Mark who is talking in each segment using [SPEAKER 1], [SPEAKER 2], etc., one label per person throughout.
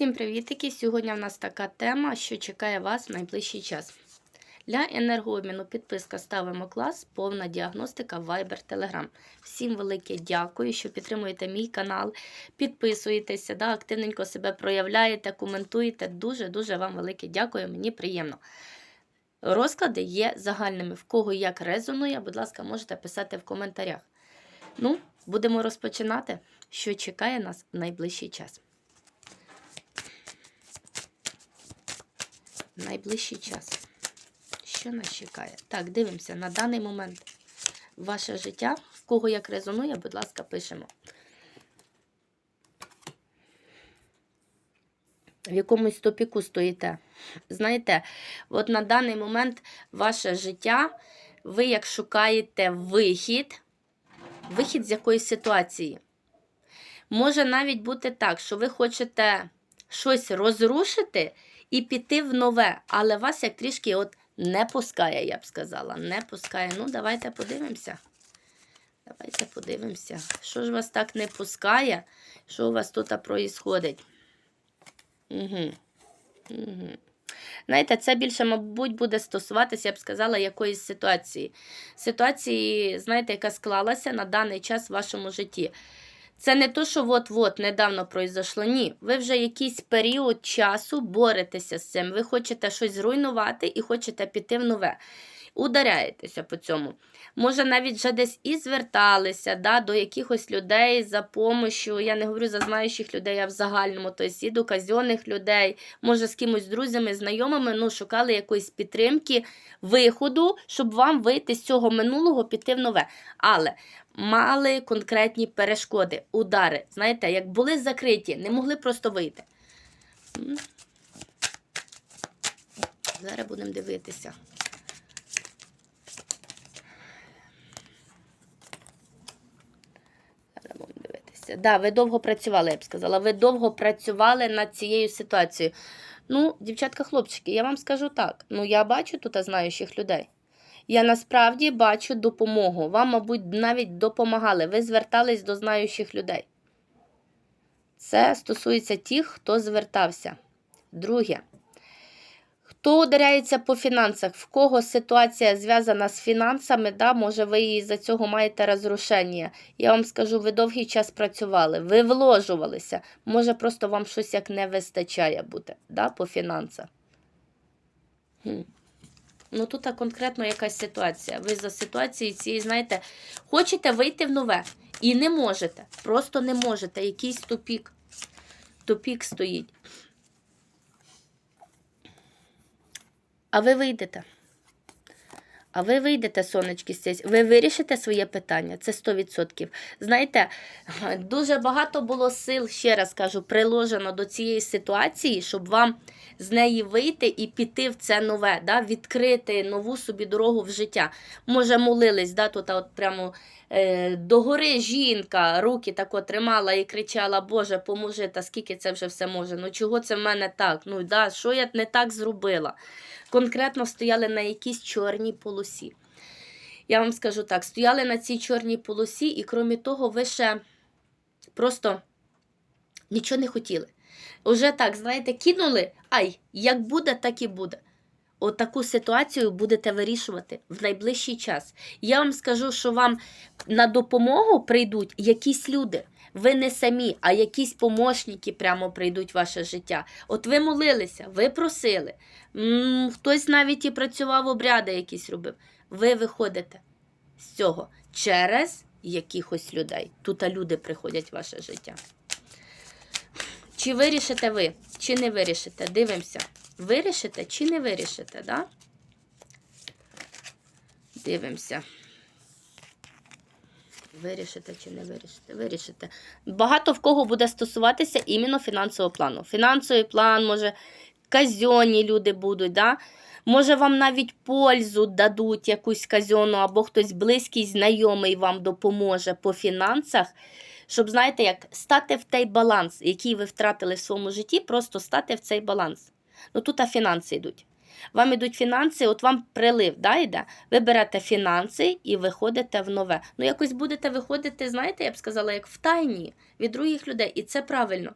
[SPEAKER 1] Всім привітики! Сьогодні в нас така тема, що чекає вас в найближчий час. Для енергообміну підписка ставимо клас, повна діагностика Viber Telegram. Всім велике дякую, що підтримуєте мій канал, підписуєтеся, да, активненько себе проявляєте, коментуєте. Дуже-дуже вам велике дякую, мені приємно. Розклади є загальними. В кого як резонує, будь ласка, можете писати в коментарях. Ну, будемо розпочинати, що чекає нас в найближчий час. Найближчий час. Що нас чекає? Так, дивимося на даний момент ваше життя. В кого як резонує, будь ласка, пишемо. В якомусь топіку стоїте. Знаєте, от на даний момент ваше життя, ви як шукаєте вихід, вихід з якоїсь ситуації. Може навіть бути так, що ви хочете щось розрушити і піти в нове, але вас як трішки от не пускає, я б сказала. Не пускає. Ну, давайте подивимося. Давайте подивимося. Що ж вас так не пускає? Що у вас тут проїсходить? Угу. Угу. Знаєте, це більше, мабуть, буде стосуватися, я б сказала, якоїсь ситуації. Ситуації, знаєте, яка склалася на даний час в вашому житті. Це не то, що от-от недавно пройшло. Ні. Ви вже якийсь період часу боретеся з цим. Ви хочете щось зруйнувати і хочете піти в нове. Ударяєтеся по цьому. Може, навіть вже десь і зверталися да, до якихось людей за помощю. Я не говорю за знаючих людей, а в загальному, тобто і до казьонних людей, може, з кимось друзями, знайомими, ну, шукали якоїсь підтримки, виходу, щоб вам вийти з цього минулого, піти в нове. Але мали конкретні перешкоди, удари. Знаєте, як були закриті, не могли просто вийти. Зараз будемо дивитися. Будемо дивитися. Да, ви довго працювали, я б сказала. Ви довго працювали над цією ситуацією. Ну, дівчатка, хлопчики, я вам скажу так. Ну, я бачу тут знаючих людей. Я насправді бачу допомогу. Вам, мабуть, навіть допомагали. Ви звертались до знаючих людей. Це стосується тих, хто звертався. Друге. Хто ударяється по фінансах, в кого ситуація зв'язана з фінансами, да, може, ви і за цього маєте розрушення. Я вам скажу, ви довгий час працювали, ви вложувалися. Може, просто вам щось як не вистачає бути да, по фінансах. Хм. Ну, тут конкретно якась ситуація. Ви за ситуацією цієї, знаєте, хочете вийти в нове і не можете. Просто не можете. Якийсь тупік. Тупік стоїть. А ви вийдете. А ви вийдете, сонечки, з ви вирішите своє питання, це 100%. Знаєте, дуже багато було сил, ще раз кажу, приложено до цієї ситуації, щоб вам з неї вийти і піти в це нове, да? відкрити нову собі дорогу в життя. Може, молились, да? тут от прямо догори жінка, руки тако тримала і кричала, Боже, поможи, та скільки це вже все може? Ну чого це в мене так? Ну да, Що я не так зробила? Конкретно стояли на якійсь чорній полосі. Я вам скажу так: стояли на цій чорній полосі, і крім того, ви ще просто нічого не хотіли. Уже так, знаєте, кинули, ай, як буде, так і буде. Отаку ситуацію будете вирішувати в найближчий час. Я вам скажу, що вам на допомогу прийдуть якісь люди. Ви не самі, а якісь помощники прямо прийдуть в ваше життя. От ви молилися, ви просили, м, хтось навіть і працював, обряди якісь робив. Ви виходите з цього через якихось людей. Тут люди приходять в ваше життя. Чи вирішите ви, чи не вирішите? Дивимося. Вирішите чи не вирішите, да? Дивимося. Вирішите чи не вирішите? Вирішите. Багато в кого буде стосуватися іменно фінансового плану. Фінансовий план, може, казьонні люди будуть, да? Може, вам навіть пользу дадуть якусь казьону, або хтось близький, знайомий вам допоможе по фінансах, щоб, знаєте, як стати в той баланс, який ви втратили в своєму житті, просто стати в цей баланс. Ну тут а фінанси йдуть. Вам ідуть фінанси, от вам прилив, да, йде? Ви берете фінанси і виходите в нове. Ну, якось будете виходити, знаєте, я б сказала, як в тайні від других людей, і це правильно.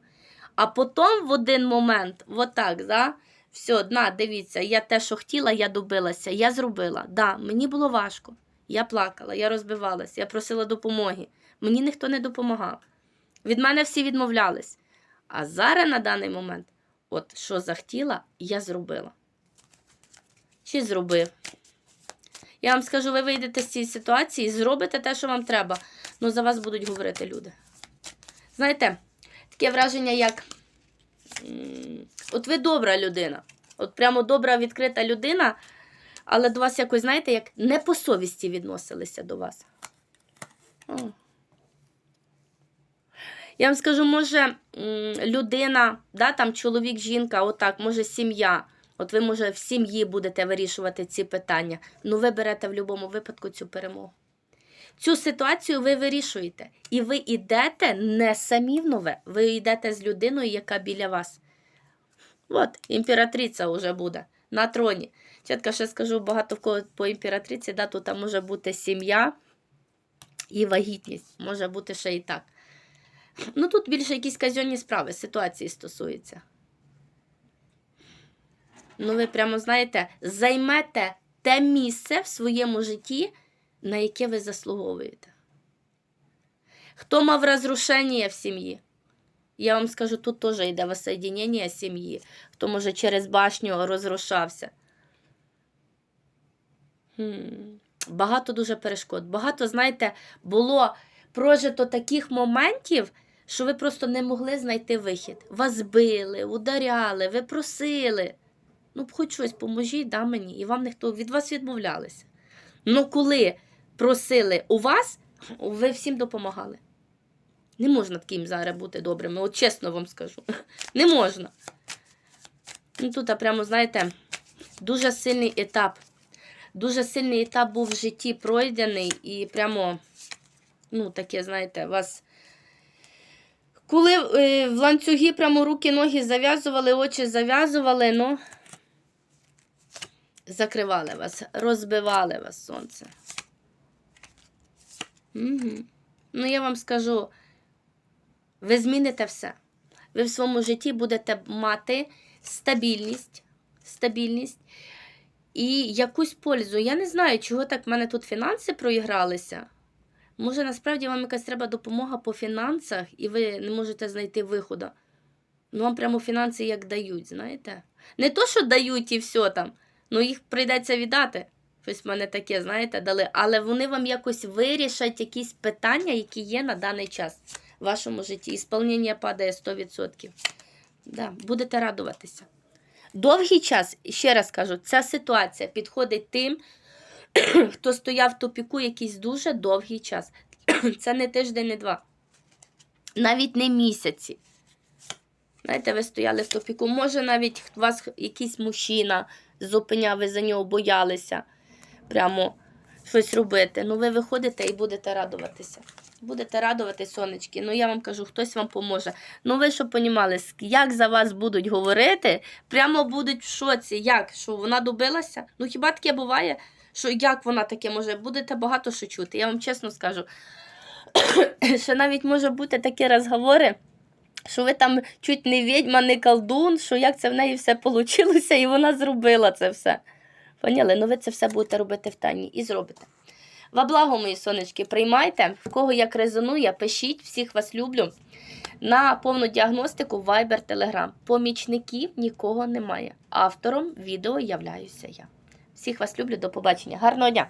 [SPEAKER 1] А потім в один момент, отак, да? все, на, дивіться, я те, що хотіла, я добилася, я зробила. Да, мені було важко. Я плакала, я розбивалась, я просила допомоги. Мені ніхто не допомагав. Від мене всі відмовлялись. А зараз на даний момент, от що захотіла, я зробила. Чи зробив? Я вам скажу, ви вийдете з цієї ситуації, зробите те, що вам треба. Ну, за вас будуть говорити люди. Знаєте, таке враження, як. От ви добра людина. От прямо добра, відкрита людина, але до вас якось, знаєте, як не по совісті відносилися до вас. Я вам скажу, може, людина, да, там чоловік, жінка, отак, може, сім'я. От ви, може, в сім'ї будете вирішувати ці питання. Ну, ви берете в будь-якому випадку цю перемогу. Цю ситуацію ви вирішуєте. І ви йдете не самі в нове, ви йдете з людиною, яка біля вас. От, імператриця вже буде на троні. Чітко ще скажу, багато в кого по імператриці, да, тут може бути сім'я і вагітність. Може бути ще і так. Ну тут більше якісь казенні справи, ситуації стосуються. Ну, ви прямо знаєте, займете те місце в своєму житті, на яке ви заслуговуєте. Хто мав розрушення в сім'ї? Я вам скажу, тут теж йде воссоєдінення сім'ї. Хто, може, через башню розрушався. Хм. Багато дуже перешкод. Багато, знаєте, було прожито таких моментів, що ви просто не могли знайти вихід. Вас били, ударяли, ви просили. Ну, хоч щось поможіть, да, мені. І вам ніхто від вас відмовлялися. Ну, коли просили у вас, ви всім допомагали. Не можна таким зараз бути добрими, от чесно вам скажу. Не можна. Ну, тут, а прямо, знаєте, дуже сильний етап. Дуже сильний етап був в житті пройдений і прямо, ну, таке, знаєте, вас. Коли е, в ланцюги прямо руки, ноги зав'язували, очі зав'язували, ну, закривали вас, розбивали вас сонце. Угу. Ну, я вам скажу, ви зміните все. Ви в своєму житті будете мати стабільність, стабільність і якусь пользу. Я не знаю, чого так в мене тут фінанси проігралися. Може, насправді вам якась треба допомога по фінансах, і ви не можете знайти виходу. Ну, вам прямо фінанси як дають, знаєте? Не то, що дають і все там, ну їх прийдеться віддати. Щось в мене таке, знаєте, дали. Але вони вам якось вирішать якісь питання, які є на даний час в вашому житті. Ісполнення падає 100%. Да, будете радуватися. Довгий час, ще раз кажу, ця ситуація підходить тим, хто стояв в тупіку якийсь дуже довгий час. Це не тиждень, не два. Навіть не місяці. Знаєте, ви стояли в тупіку. Може, навіть вас якийсь мужчина зупиняв, ви за нього боялися прямо щось робити. Ну, ви виходите і будете радуватися. Будете радувати, сонечки. Ну, я вам кажу, хтось вам поможе. Ну, ви щоб понімали, як за вас будуть говорити, прямо будуть в шоці. Як? Що вона добилася? Ну, хіба таке буває? Що як вона таке може? Будете багато що чути. Я вам чесно скажу. що навіть може бути такі розговори, що ви там чуть не відьма, не колдун, що як це в неї все вийшло, і вона зробила це все. Поняли? Ну ви це все будете робити в тайні і зробите. Во благо, мої сонечки, приймайте, в кого як резонує, пишіть, всіх вас люблю. На повну діагностику Viber, Telegram. Помічників нікого немає. Автором відео являюся я. Всіх вас люблю, до побачення. Гарного дня!